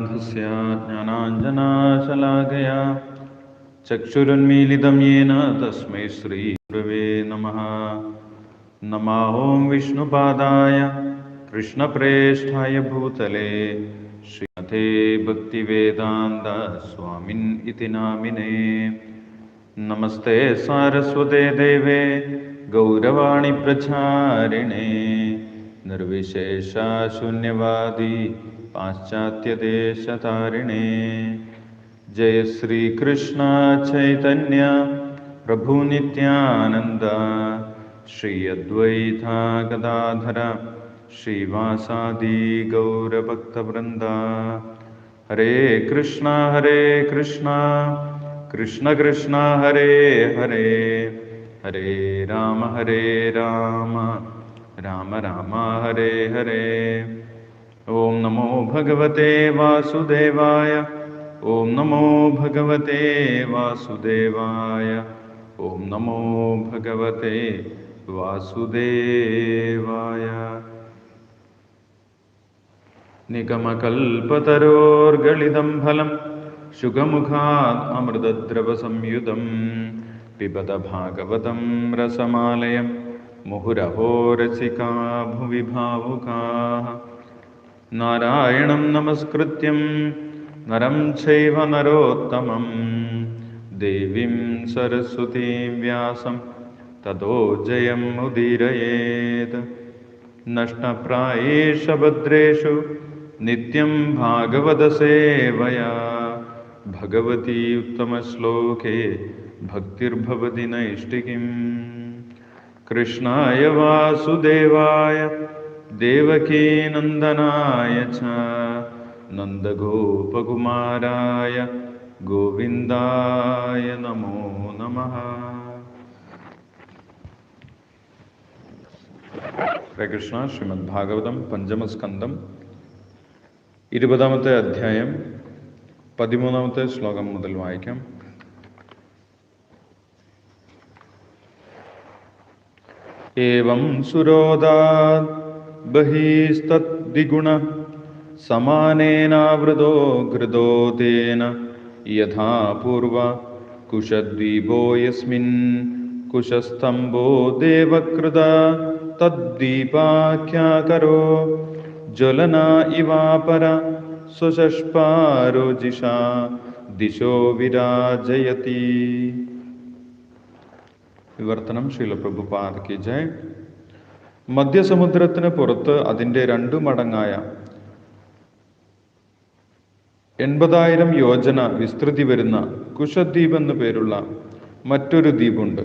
ജ്ഞാനാഞ്ജനാശലാകയാ ചക്ഷുരന്മീലിതം യേന തസ്മൈ ശ്രീ ഗുരവേ നമ. നമാഹോം വിഷ്ണുപാദായ കൃഷ്ണപ്രേഷ്ഠായ ഭൂതലേ. ശ്രീമതേ ഭക്തിവേദാന്ത സ്വാമിൻ ഇതി നാമിനേ. നമസ്തേ സാരസ്വതേ ദേവേ ഗൗരവാണി പ്രചാരിണേ. നിർവിശേഷ ശൂന്യവാദി पाश्चात्यदेशतारिणे। जय श्रीकृष्ण चैतन्य प्रभुनित्यानन्द श्री अद्वैता गदाधर श्रीवासादि गौरभक्तवृन्द। हरे कृष्ण हरे कृष्ण कृष्ण कृष्ण, हरे हरे। हरे राम हरे राम राम राम, हरे हरे। ॐ नमो भगवते वासुदेवाय ॐ नमो भगवते वासुदेवाय ॐ नमो भगवते वासुदेवाय। निगमकल्पतरोर्गलितं फलं शुकमुखात् अमृतद्रवसंयुतं पिबत भागवतं रसमालयं मुहुरहो रसिका भुवि भावुकाः നാരായണം നമസ്കൃത്യം. നരം ചൈവ നരോത്തമം. ദേവീം സരസ്വതീം വ്യാസം. തതോ ജയം ഉദീരയേത്. നഷ്ടപ്രായേഷ ഭദ്രേഷു. നിത്യം ഭാഗവതസേവയാ ഭഗവതി ഉത്തമശ്ലോകേ ഭക്തിർഭവതി നൈഷ്ഠികിം കൃഷ്ണായ വാസുദേവായ देवकीनन्दनाय च नन्दगोपकुमाराय गोविन्दाय नमो नमः ഹരകൃഷ്ണ ശ്രീമദ് ഭാഗവതം പഞ്ചമസ്കന്ധം ഇരുപതാമത്തെ അധ്യായം പതിമൂന്നാമത്തെ ശ്ലോകം മുതൽ വായിക്കാം एवं सुरोदात् बहिस्तद्विगुणः समानेनावृतो घृतो तेन। यथा पूर्व कुशद्वीपो यस्मिन्। कुशस्तम्भो देवकृत तद्दीपाख्याकरो। ज्वलना इवापर। स्वशष्पारोजिषा दिशो विराजयति। विवर्तनं श्रीलप्रभुपाद की जय। മധ്യസമുദ്രത്തിന് പുറത്ത് അതിന്റെ രണ്ടു മടങ്ങായ എൺപതായിരം യോജന വിസ്തൃതി വരുന്ന കുശദ്വീപ് എന്നു പേരുള്ള മറ്റൊരു ദ്വീപുണ്ട്.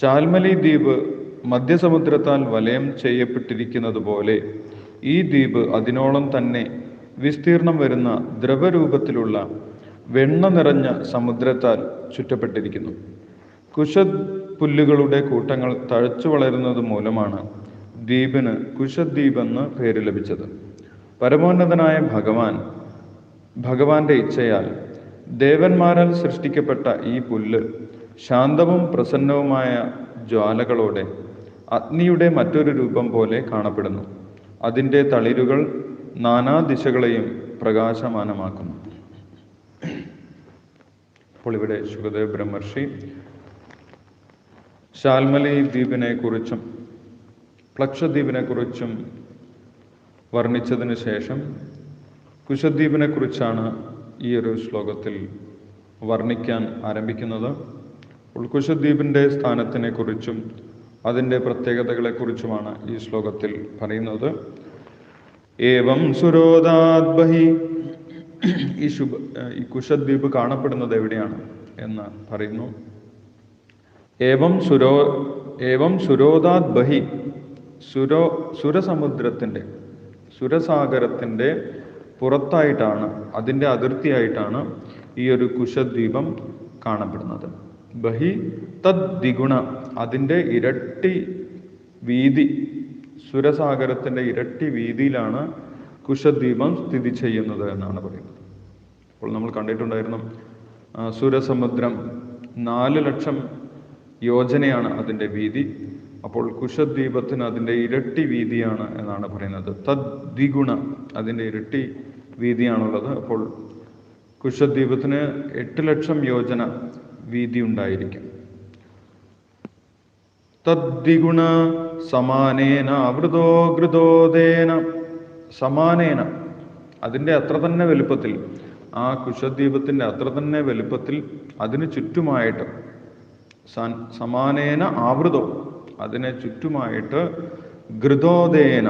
ശാൽമലി ദ്വീപ് മധ്യസമുദ്രത്താൽ വലയം ചെയ്യപ്പെട്ടിരിക്കുന്നത് പോലെ ഈ ദ്വീപ് അതിനോളം തന്നെ വിസ്തീർണം വരുന്ന ദ്രവരൂപത്തിലുള്ള വെണ്ണ നിറഞ്ഞ സമുദ്രത്താൽ ചുറ്റപ്പെട്ടിരിക്കുന്നു. കുഷദ് പുല്ലുകളുടെ കൂട്ടങ്ങൾ തഴച്ചു വളരുന്നത് മൂലമാണ് ദ്വീപിന് കുശദ്വീപ് എന്ന് പേര് ലഭിച്ചത്. പരമോന്നതനായ ഭഗവാൻ ഭഗവാന്റെ ഇച്ഛയാൽ ദേവന്മാരാൽ സൃഷ്ടിക്കപ്പെട്ട ഈ പുല്ല് ശാന്തവും പ്രസന്നവുമായ ജ്വാലകളോടെ അഗ്നിയുടെ മറ്റൊരു രൂപം പോലെ കാണപ്പെടുന്നു. അതിന്റെ തളിരുകൾ നാനാ ദിശകളെയും പ്രകാശമാനമാക്കുന്നു. അപ്പോൾ ഇവിടെ ശുഗദേവ് ബ്രഹ്മർഷി ശാൽമലി ദ്വീപിനെ കുറിച്ചും പ്ലക്ഷദ്വീപിനെ കുറിച്ചും വർണിച്ചതിന് ശേഷം കുശദ്വീപിനെക്കുറിച്ചാണ് ഈ ഒരു ശ്ലോകത്തിൽ വർണിക്കാൻ ആരംഭിക്കുന്നത്. ഉൾക്കുശദ്വീപിന്റെ കുശദ്വീപിന്റെ സ്ഥാനത്തിനെ കുറിച്ചും അതിന്റെ പ്രത്യേകതകളെക്കുറിച്ചുമാണ് ഈ ശ്ലോകത്തിൽ പറയുന്നത്. ഏവം സുരോദാദ്ബഹി ഈ ശുഭ ഈ കുശദ്വീപ് കാണപ്പെടുന്നത് എവിടെയാണ് എന്ന് പറയുന്നു. ഏവം സുരോ ഏവം സുരോദാത് ബഹി സുരോ സുരസമുദ്രത്തിന്റെ സുരസാഗരത്തിന്റെ പുറത്തായിട്ടാണ് അതിന്റെ അതിർത്തിയായിട്ടാണ് ഈ ഒരു കുശദ്വീപം കാണപ്പെടുന്നത്. ബഹി തദ് ദ്വിഗുണ അതിന്റെ ഇരട്ടി വീതി സുരസാഗരത്തിന്റെ ഇരട്ടി വീതിയിലാണ് കുശദ്വീപം സ്ഥിതി ചെയ്യുന്നത് എന്നാണ് പറയുന്നത്. അപ്പോൾ നമ്മൾ കണ്ടിട്ടുണ്ടായിരുന്നു സുരസമുദ്രം നാല് ലക്ഷം യോജനയാണ് അതിന്റെ വീതി. അപ്പോൾ കുശദ്വീപത്തിന് അതിന്റെ ഇരട്ടി വീതിയാണ് എന്നാണ് പറയുന്നത്. തദ്വിഗുണ അതിന്റെ ഇരട്ടി വീതിയാണുള്ളത്. അപ്പോൾ കുശദ്വീപത്തിന് എട്ട് ലക്ഷം യോജന വീതി ഉണ്ടായിരിക്കും. തദ്വിഗുണ സമാനേന അവൃതോ ഘൃതോദേന സമാനേന. അതിന്റെ അത്ര തന്നെ വലുപ്പത്തിൽ ആ കുശദ്വീപത്തിന്റെ അത്ര തന്നെ വലുപ്പത്തിൽ അതിന് ചുറ്റുമായിട്ട് സമാനേന ആവൃതോ അതിനെ ചുറ്റുമായിട്ട് ഘൃതോദേന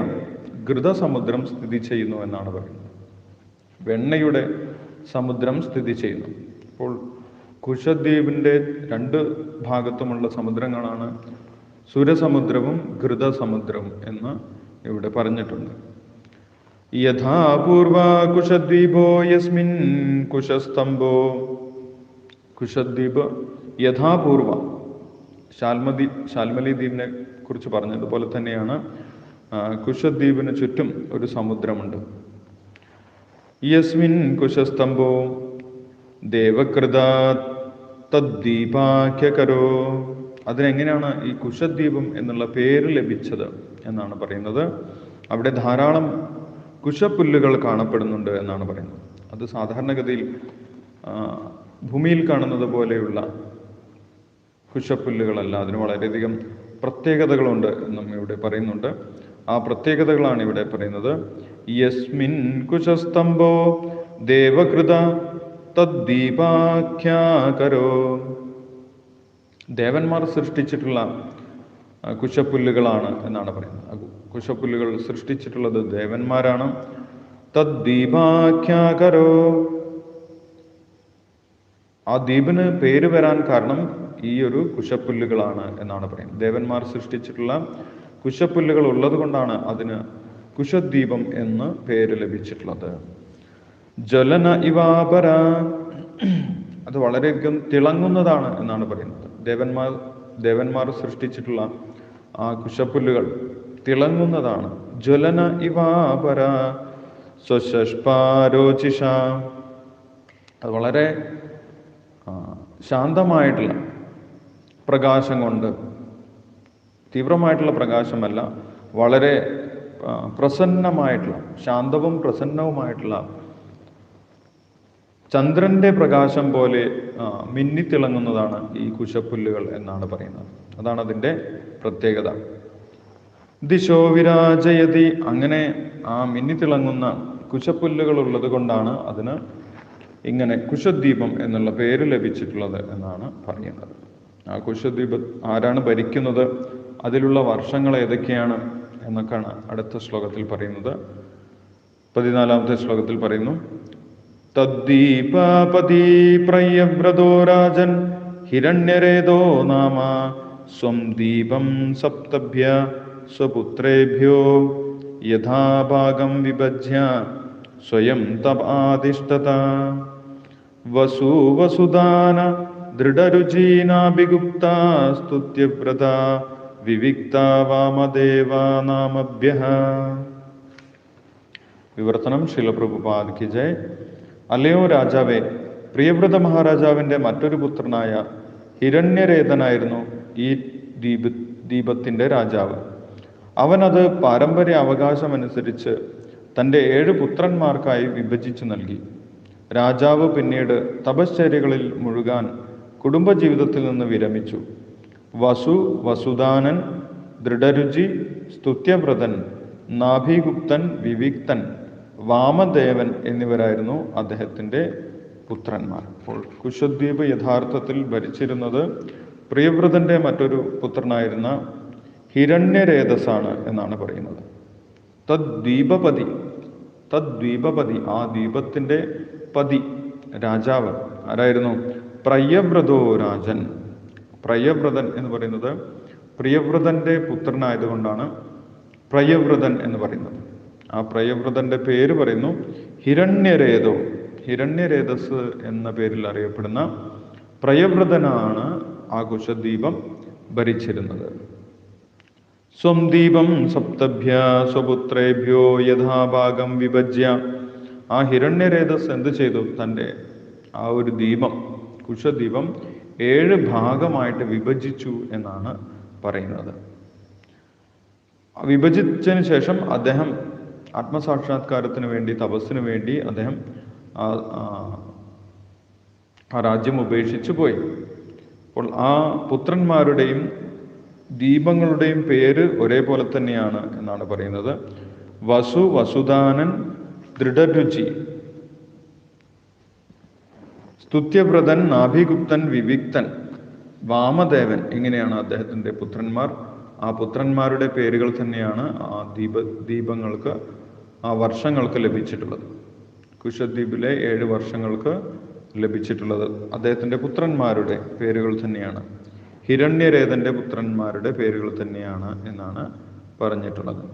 ഘൃതസമുദ്രം സ്ഥിതി ചെയ്യുന്നു എന്നാണ് പറയുന്നത്. വെണ്ണയുടെ സമുദ്രം സ്ഥിതി ചെയ്യുന്നു. അപ്പോൾ കുശദ്വീപിന്റെ രണ്ട് ഭാഗത്തുമുള്ള സമുദ്രങ്ങളാണ് സുരസമുദ്രവും ഘൃതസമുദ്രവും എന്ന് ഇവിടെ പറഞ്ഞിട്ടുണ്ട്. യഥാപൂർവ കുശദ്വീപോ യസ്മിൻ കുശസ്തംഭോ. കുശദ്വീപ് യഥാപൂർവ. ശാൽമതി ശാൽമലി ദ്വീപിനെ കുറിച്ച് പറഞ്ഞതുപോലെ തന്നെയാണ് കുശദ്വീപിന് ചുറ്റും ഒരു സമുദ്രമുണ്ട്. യസ്മിൻ കുശസ്തംഭോ ദേവകൃത തദ്ദീപാഖ്യകരോ. അതിനെങ്ങനെയാണ് ഈ കുശദ്വീപം എന്നുള്ള പേര് ലഭിച്ചത് എന്നാണ് പറയുന്നത്. അവിടെ ധാരാളം കുശപ്പുല്ലുകൾ കാണപ്പെടുന്നുണ്ട് എന്നാണ് പറയുന്നത്. അത് സാധാരണഗതിയിൽ ഭൂമിയിൽ കാണുന്നത് പോലെയുള്ള കുശപ്പുല്ലുകളല്ല. അതിന് വളരെയധികം പ്രത്യേകതകളുണ്ട് എന്നും ഇവിടെ പറയുന്നുണ്ട്. ആ പ്രത്യേകതകളാണ് ഇവിടെ പറയുന്നത്. യസ്മിൻ കുശസ്തംഭോ ദേവകൃത തദ്ദീപാഖ്യാകരോ. ദേവന്മാർ സൃഷ്ടിച്ചിട്ടുള്ള കുശപ്പുല്ലുകളാണ് എന്നാണ് പറയുന്നത്. കുശപ്പുല്ലുകൾ സൃഷ്ടിച്ചിട്ടുള്ളത് ദേവന്മാരാണ്. തദ്ദീപാഖ്യാകരോ. ആ ദ്വീപിന് പേര് വരാൻ കാരണം ഈ ഒരു കുശപ്പുല്ലുകളാണ് എന്നാണ് പറയുന്നത്. ദേവന്മാർ സൃഷ്ടിച്ചിട്ടുള്ള കുശപ്പുല്ലുകൾ ഉള്ളത് കൊണ്ടാണ് അതിന് കുശദ്വീപം എന്ന് പേര് ലഭിച്ചിട്ടുള്ളത്. ജ്വലന ഇവാപര. അത് വളരെയധികം തിളങ്ങുന്നതാണ് എന്നാണ് പറയുന്നത്. ദേവന്മാർ ദേവന്മാർ സൃഷ്ടിച്ചിട്ടുള്ള ആ കുശപ്പുല്ലുകൾ തിളങ്ങുന്നതാണ്. ജ്വലന ഇവാപര. സ്വശഷ്പാരോചിഷ. അത് വളരെ ശാന്തമായിട്ടുള്ള പ്രകാശം കൊണ്ട്. തീവ്രമായിട്ടുള്ള പ്രകാശമല്ല വളരെ പ്രസന്നമായിട്ടുള്ള ശാന്തവും പ്രസന്നവുമായിട്ടുള്ള ചന്ദ്രന്റെ പ്രകാശം പോലെ മിന്നിത്തിളങ്ങുന്നതാണ് ഈ കുശപ്പുല്ലുകൾ എന്നാണ് പറയുന്നത്. അതാണ് അതിന്റെ പ്രത്യേകത. ദിശോ വിരാജയതി അങ്ങനെ ആ മിന്നിത്തിളങ്ങുന്ന കുശപ്പുല്ലുകൾ ഉള്ളത് കൊണ്ടാണ് അതിന് ഇങ്ങനെ കുശദ്വീപം എന്നുള്ള പേര് ലഭിച്ചിട്ടുള്ളത് എന്നാണ് പറയുന്നത്. ആ കുശദ്വീപ ആരാണ് ഭരിക്കുന്നത്? അതിലുള്ള വർഷങ്ങൾ ഏതൊക്കെയാണ്? എന്നൊക്കെയാണ് അടുത്ത ശ്ലോകത്തിൽ പറയുന്നത്. പതിനാലാമത്തെ ശ്ലോകത്തിൽ പറയുന്നു. തദ്ദീപാപതി പ്രയവ്രതോ രാജൻ ഹിരണ്യരേതോ നാമ സ്വം ദീപം സപ്തഭ്യ സ്വപുത്രേഭ്യോ യഥാഭാഗം വിഭജ്യ സ്വയം തപാതിഷ്ഠത വസു വസുദാന ദൃഢരുചീനാഭിഗുപ്ത സ്തുത്യവ്രത വിവർത്തനം ശിലപ്രഭുപാദിക്ക് ജയ്. അല്ലയോ രാജാവേ പ്രിയവ്രത മഹാരാജാവിന്റെ മറ്റൊരു പുത്രനായ ഹിരണ്യരേതനായിരുന്നു ഈ ദീപ ദീപത്തിന്റെ രാജാവ്. അവനത് പാരമ്പര്യ അവകാശമനുസരിച്ച് തന്റെ ഏഴ് പുത്രന്മാർക്കായി വിഭജിച്ചു നൽകി. രാജാവ് പിന്നീട് തപശ്ചര്യകളിൽ മുഴുകാൻ കുടുംബജീവിതത്തിൽ നിന്ന് വിരമിച്ചു. വസു വസുദാനൻ ദൃഢരുചി സ്തുത്യവ്രതൻ നാഭിഗുപ്തൻ വിവിക്തൻ വാമദേവൻ എന്നിവരായിരുന്നു അദ്ദേഹത്തിന്റെ പുത്രന്മാർ. അപ്പോൾ കുശദ്വീപ് യഥാർത്ഥത്തിൽ ഭരിച്ചിരുന്നത് പ്രിയവ്രതന്റെ മറ്റൊരു പുത്രനായിരുന്ന ഹിരണ്യരേതസാണ് എന്നാണ് പറയുന്നത്. തദ്വീപപതി തദ്വീപപതി ആ ദ്വീപത്തിന്റെ പതി രാജാവ് ആരായിരുന്നു? പ്രയവ്രതോ രാജൻ. പ്രയവ്രതൻ എന്ന് പറയുന്നത് പ്രിയവ്രതന്റെ പുത്രനായതുകൊണ്ടാണ് പ്രയവ്രതൻ എന്ന് പറയുന്നത്. ആ പ്രയവ്രതന്റെ പേര് പറയുന്നു ഹിരണ്യരേതോ. ഹിരണ്യരേതസ് എന്ന പേരിൽ അറിയപ്പെടുന്ന പ്രയവ്രതനാണ് ആ കുശദ്വീപം ഭരിച്ചിരുന്നത്. സ്വം ദീപം സപ്തഭ്യ സ്വപുത്രേഭ്യോ യഥാഭാഗം വിഭജ്യ. ആ ഹിരണ്യരേതസ് എന്ത് ചെയ്തു? തന്റെ ആ ഒരു ദീപം കുശദ്വീപം ഏഴ് ഭാഗമായിട്ട് വിഭജിച്ചു എന്നാണ് പറയുന്നത്. വിഭജിച്ചതിന് ശേഷം അദ്ദേഹം ആത്മസാക്ഷാത്കാരത്തിന് വേണ്ടി തപസ്സിന് വേണ്ടി അദ്ദേഹം ആ രാജ്യം ഉപേക്ഷിച്ചു പോയി. അപ്പോൾ ആ പുത്രന്മാരുടെയും ദീപങ്ങളുടെയും പേര് ഒരേപോലെ തന്നെയാണ് എന്നാണ് പറയുന്നത്. വസു വസുദാനൻ ദൃഢരുചി. സ്തുത്യവ്രതൻ നാഭിഗുപ്തൻ വിവിക്തൻ വാമദേവൻ ഇങ്ങനെയാണ് അദ്ദേഹത്തിന്റെ പുത്രന്മാർ. ആ പുത്രന്മാരുടെ പേരുകൾ തന്നെയാണ് ആ ദീപ ദീപങ്ങൾക്ക് ആ വർഷങ്ങൾക്ക് ലഭിച്ചിട്ടുള്ളത്. കുശദ്വീപിലെ ഏഴ് വർഷങ്ങൾക്ക് ലഭിച്ചിട്ടുള്ളത് അദ്ദേഹത്തിന്റെ പുത്രന്മാരുടെ പേരുകൾ തന്നെയാണ്. ഹിരണ്യരേതന്റെ പുത്രന്മാരുടെ പേരുകൾ തന്നെയാണ് എന്നാണ് പറഞ്ഞിട്ടുള്ളത്.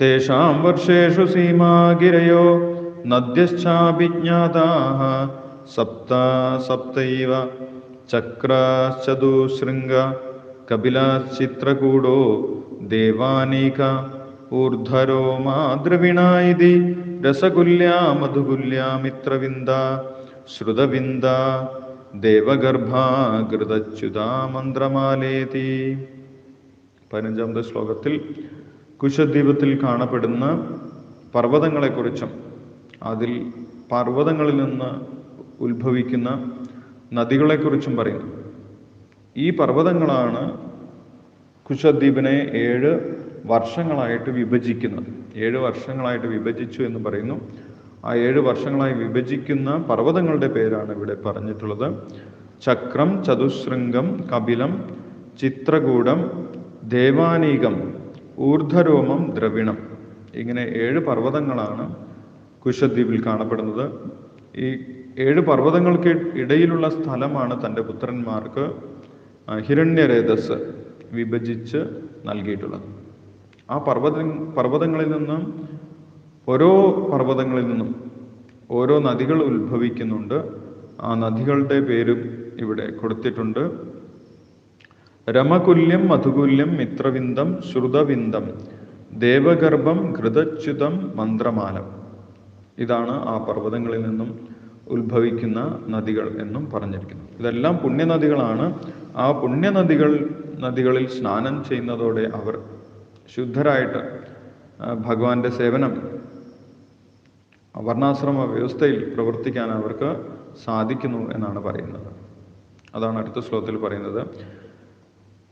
തേഷാം വർഷേഷു സീമാഗിരയോ നദ്യശ്ചാഭിജ്ഞാതാः സപ്ത സപ്തൈവ ചക്രാശ്ചതുശൃംഗ കപിലശ്ചിത്രകൂടോ ദേവാനീക ഊർധരോ രസകുല്യാ രസകുല്യ മധുകുല്യ മിത്രവിന്ദ ശ്രുതവിന്ദ ദേവഗർഭാകൃതച്യുതാമന്ത്രമാലേതി പതിനഞ്ചാമത്തെ ശ്ലോകത്തിൽ കുശദ്വീപത്തിൽ കാണപ്പെടുന്ന പർവതങ്ങളെക്കുറിച്ചും അതിൽ പർവതങ്ങളിൽ നിന്ന് ഉത്ഭവിക്കുന്ന നദികളെക്കുറിച്ചും പറയുന്നു. ഈ പർവതങ്ങളാണ് കുശദ്വീപിനെ ഏഴ് വർഷങ്ങളായിട്ട് വിഭജിക്കുന്നത്. ഏഴ് വർഷങ്ങളായിട്ട് വിഭജിച്ചു എന്ന് പറയുന്നു. ആ ഏഴ് വർഷങ്ങളായി വിഭജിക്കുന്ന പർവതങ്ങളുടെ പേരാണ് ഇവിടെ പറഞ്ഞിട്ടുള്ളത്. ചക്രം ചതുശൃംഗം കപിലം ചിത്രകൂടം ദേവാനീകം ഊർധരോമം ദ്രവിണം. ഇങ്ങനെ ഏഴ് പർവതങ്ങളാണ് കുശദ്വീപിൽ കാണപ്പെടുന്നത്. ഈ ഏഴ് പർവതങ്ങൾക്ക് ഇടയിലുള്ള സ്ഥലമാണ് തന്റെ പുത്രന്മാർക്ക് ഹിരണ്യരേതസ് വിഭജിച്ച് നൽകിയിട്ടുള്ളത്. ആ പർവത പർവതങ്ങളിൽ നിന്നും ഓരോ പർവതങ്ങളിൽ നിന്നും ഓരോ നദികൾ ഉത്ഭവിക്കുന്നുണ്ട്. ആ നദികളുടെ പേരും ഇവിടെ കൊടുത്തിട്ടുണ്ട്. രമകുല്യം മധുകുല്യം മിത്രവിന്ദം ശ്രുതവിന്ദം ദേവഗർഭം ഘൃതച്യുതം മന്ത്രമാലം. ഇതാണ് ആ പർവതങ്ങളിൽ നിന്നും ഉത്ഭവിക്കുന്ന നദികൾ എന്നും പറഞ്ഞിരിക്കുന്നു. ഇതെല്ലാം പുണ്യനദികളാണ്. ആ പുണ്യനദികൾ നദികളിൽ സ്നാനം ചെയ്യുന്നതോടെ അവർ ശുദ്ധരായിട്ട് ഭഗവാന്റെ സേവനം വർണാശ്രമ വ്യവസ്ഥയിൽ പ്രവർത്തിക്കാൻ അവർക്ക് സാധിക്കുന്നു എന്നാണ് പറയുന്നത്. അതാണ് അടുത്ത ശ്ലോകത്തിൽ പറയുന്നത്.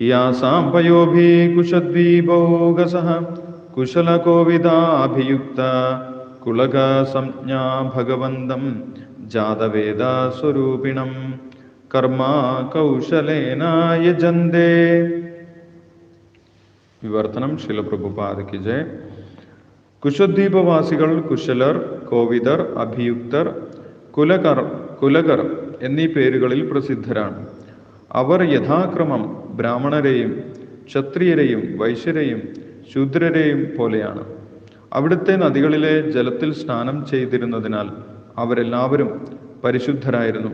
യാസാം പയോഭി കുശദ്വീപൗകസഃ കുശലകോവിദാഭിയുക്ത കുളക സംജ്ഞാ ഭഗവന്തം ജാതവേദസ്വരൂപിണം കർമാ കർമ്മ കൗശലേന യജന്തേ വിവർത്തനം ശിലപ്രഭുപാദയ്ക്ക് ജയ. കുശദ്വീപവാസികൾ കുശലർ കോവിദർ അഭിയുക്തർ കുലകർ കുലകർ എന്നീ പേരുകളിൽ പ്രസിദ്ധരാണ്. അവർ യഥാക്രമം ബ്രാഹ്മണരെയും ക്ഷത്രിയരെയും വൈശ്യരെയും ശൂദ്രരെയും പോലെയാണ്. അവിടുത്തെ നദികളിലെ ജലത്തിൽ സ്നാനം ചെയ്തിരുന്നതിനാൽ അവരെല്ലാവരും പരിശുദ്ധരായിരുന്നു.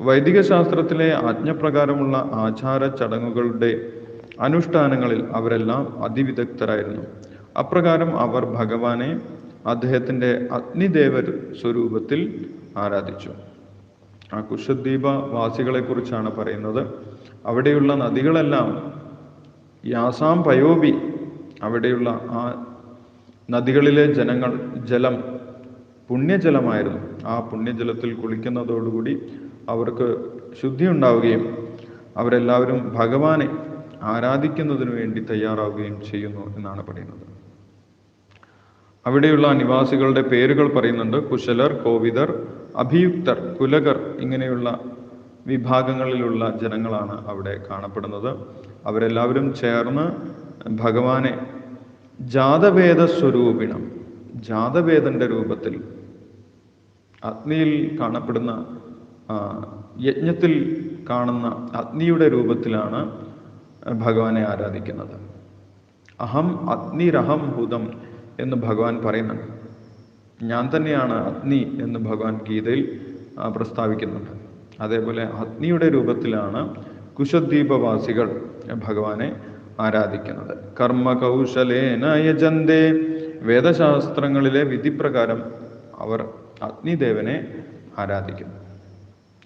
വൈദിക ശാസ്ത്രത്തിലെ ആജ്ഞപ്രകാരമുള്ള ആചാര ചടങ്ങുകളുടെ അനുഷ്ഠാനങ്ങളിൽ അവരെല്ലാം അതിവിദഗ്ധരായിരുന്നു. അപ്രകാരം അവർ ഭഗവാനെ അദ്ദേഹത്തിന്റെ അഗ്നിദേവർ സ്വരൂപത്തിൽ ആരാധിച്ചു. ആ കുശദ്വീപ വാസികളെക്കുറിച്ചാണ് പറയുന്നത്. അവിടെയുള്ള നദികളെല്ലാം യാസാം പയോബി അവിടെയുള്ള ആ നദികളിലെ ജനങ്ങൾ ജലം പുണ്യജലമായിരുന്നു. ആ പുണ്യജലത്തിൽ കുളിക്കുന്നതോടുകൂടി അവർക്ക് ശുദ്ധി ഉണ്ടാവുകയും അവരെല്ലാവരും ഭഗവാനെ ആരാധിക്കുന്നതിനു വേണ്ടി തയ്യാറാവുകയും ചെയ്യുന്നു എന്നാണ് പറയുന്നത്. അവിടെയുള്ള നിവാസികളുടെ പേരുകൾ പറയുന്നുണ്ട്. കുശലർ കോവിതർ അഭിയുക്തർ കുലകർ ഇങ്ങനെയുള്ള വിഭാഗങ്ങളിലുള്ള ജനങ്ങളാണ് അവിടെ കാണപ്പെടുന്നത്. അവരെല്ലാവരും ചേർന്ന് ഭഗവാനെ ജാതവേദ സ്വരൂപിണം ജാതവേദന്റെ രൂപത്തിൽ അഗ്നിയിൽ കാണപ്പെടുന്ന യജ്ഞത്തിൽ കാണുന്ന അഗ്നിയുടെ രൂപത്തിലാണ് ഭഗവാനെ ആരാധിക്കുന്നത്. അഹം അഗ്നിരഹം ഭൂതം എന്ന് ഭഗവാൻ പറയുന്നുണ്ട്. ഞാൻ തന്നെയാണ് അഗ്നി എന്ന് ഭഗവാൻ ഗീതയിൽ പ്രസ്താവിക്കുന്നുണ്ട്. അതേപോലെ അഗ്നിയുടെ രൂപത്തിലാണ് കുശദ്വീപവാസികൾ ഭഗവാനെ ആരാധിക്കുന്നത്. കർമ്മ കൗശലേന യജന്തേ. വേദശാസ്ത്രങ്ങളിലെ വിധിപ്രകാരം അവർ അഗ്നിദേവനെ ആരാധിക്കുന്നു.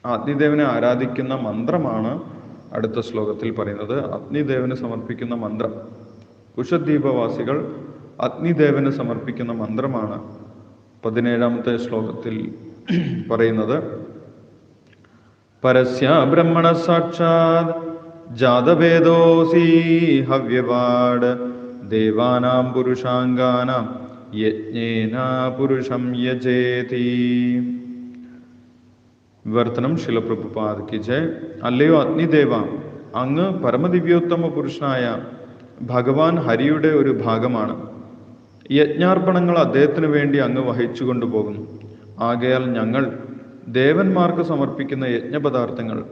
അഗ്നിദേവനെ ആരാധിക്കുന്ന മന്ത്രമാണ് അടുത്ത ശ്ലോകത്തിൽ പറയുന്നത്. അഗ്നിദേവന് സമർപ്പിക്കുന്ന മന്ത്രം. കുശദ്വീപവാസികൾ അഗ്നിദേവന് സമർപ്പിക്കുന്ന മന്ത്രമാണ് പതിനേഴാമത്തെ ശ്ലോകത്തിൽ പറയുന്നത്. പരസ്യ ബ്രഹ്മണ സാക്ഷാത് ജാതവേദോസി ഹവ്യവാട് ദേവാനാം പുരുഷാംഗാനാം യജ്ഞേന പുരുഷം യജേതി. വിവർത്തനം ശിലപ്രഭുപാദയ്ക്ക് ജയ്. അല്ലയോ അഗ്നിദേവ അങ്ങ് പരമദിവ്യോത്തമ പുരുഷനായ ഭഗവാൻ ഹരിയുടെ ഒരു ഭാഗമാണ്. യജ്ഞാർപ്പണങ്ങൾ അദ്ദേഹത്തിന് വേണ്ടി അങ്ങ് വഹിച്ചു കൊണ്ടുപോകുന്നു. ആകയാൽ ഞങ്ങൾ ദേവന്മാർക്ക് സമർപ്പിക്കുന്ന യജ്ഞപദാർത്ഥങ്ങൾ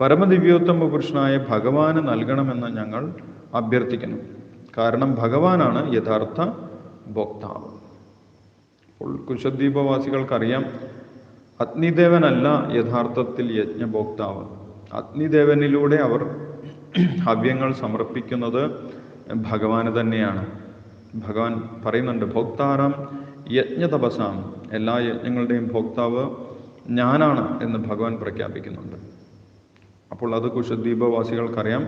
പരമദിവ്യോത്തമ പുരുഷനായ ഭഗവാന് നൽകണമെന്ന് ഞങ്ങൾ അഭ്യർത്ഥിക്കുന്നു. കാരണം ഭഗവാനാണ് യഥാർത്ഥ ഭോക്താവ്. അപ്പോൾ കുശദ്വീപവാസികൾക്കറിയാം അഗ്നിദേവനല്ല യഥാർത്ഥത്തിൽ യജ്ഞഭോക്താവ്. അഗ്നിദേവനിലൂടെ അവർ ഹവ്യങ്ങൾ സമർപ്പിക്കുന്നത് ഭഗവാന് തന്നെയാണ്. ഭഗവാൻ പറയുന്നുണ്ട് ഭോക്താറാം യജ്ഞതപസാം. എല്ലാ യജ്ഞങ്ങളുടെയും ഭോക്താവ് ഞാനാണ് എന്ന് ഭഗവാൻ പ്രഖ്യാപിക്കുന്നുണ്ട്. അപ്പോൾ അത് കുശദ്വീപവാസികൾക്കറിയാം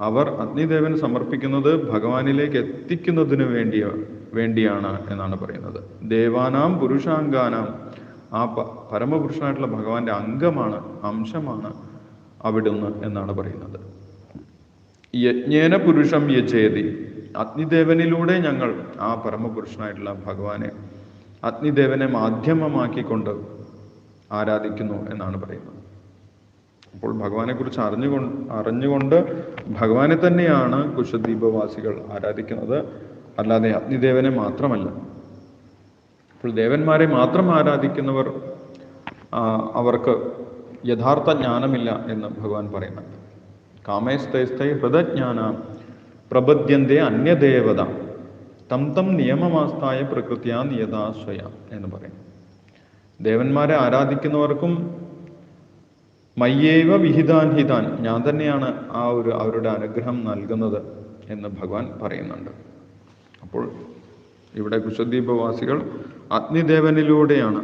അവർ അഗ്നിദേവന് സമർപ്പിക്കുന്നത് ഭഗവാനിലേക്ക് എത്തിക്കുന്നതിന് വേണ്ടിയ വേണ്ടിയാണ് എന്നാണ് പറയുന്നത്. ദേവാനാം പുരുഷാംഗാനാം ആ പരമപുരുഷനായിട്ടുള്ള ഭഗവാന്റെ അംഗമാണ് അംശമാണ് അവിടുന്ന് എന്നാണ് പറയുന്നത്. യജ്ഞേന പുരുഷം യജേതി. അഗ്നിദേവനിലൂടെ ഞങ്ങൾ ആ പരമപുരുഷനായിട്ടുള്ള ഭഗവാനെ അഗ്നിദേവനെ മാധ്യമമാക്കിക്കൊണ്ട് ആരാധിക്കുന്നു എന്നാണ് പറയുന്നത്. അപ്പോൾ ഭഗവാനെ കുറിച്ച് അറിഞ്ഞുകൊണ്ട് അറിഞ്ഞുകൊണ്ട് ഭഗവാനെ തന്നെയാണ് കുശദ്വീപവാസികൾ ആരാധിക്കുന്നത്. അല്ലാതെ അഗ്നിദേവനെ മാത്രമല്ല. അപ്പോൾ ദേവന്മാരെ മാത്രം ആരാധിക്കുന്നവർ അവർക്ക് യഥാർത്ഥ ജ്ഞാനമില്ല എന്ന് ഭഗവാൻ പറയുന്നുണ്ട്. കാമേസ്തൈസ്തൈ ഹൃദജ്ഞാന പ്രബദ്ധ്യന്തേ അന്യദേവത. തം തം നിയമമാസ്തായ പ്രകൃത്യാ നിയതാശ്വയ എന്ന് പറയും ദേവന്മാരെ ആരാധിക്കുന്നവർക്കും മയ്യേവ വിഹിതാൻ ഹിതാൻ. ഞാൻ തന്നെയാണ് ആ ഒരു അവരുടെ അനുഗ്രഹം നൽകുന്നത് എന്ന് ഭഗവാൻ പറയുന്നുണ്ട്. അപ്പോൾ ഇവിടെ കുശദ്വീപവാസികൾ അഗ്നിദേവനിലൂടെയാണ്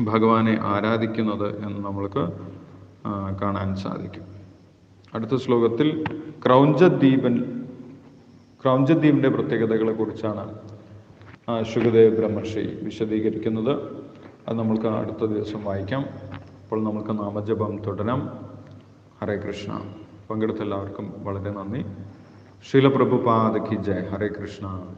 ഭഗവാനെ ആരാധിക്കുന്നത് എന്ന് നമ്മൾക്ക് കാണാൻ സാധിക്കും. അടുത്ത ശ്ലോകത്തിൽ ക്രൗഞ്ചദ്വീപൻ ക്രൗഞ്ചദ്വീപിന്റെ പ്രത്യേകതകളെ കുറിച്ചാണ് ശുഗദേവ് ബ്രഹ്മർഷി വിശദീകരിക്കുന്നത്. അത് നമ്മൾക്ക് അടുത്ത ദിവസം വായിക്കാം. അപ്പോൾ നമുക്ക് നാമജപം തുടരാം. ഹരേ കൃഷ്ണ. പങ്കെടുത്ത എല്ലാവർക്കും വളരെ നന്ദി. ശീലപ്രഭുപാദ് കി ജയ്. ഹരേ കൃഷ്ണ.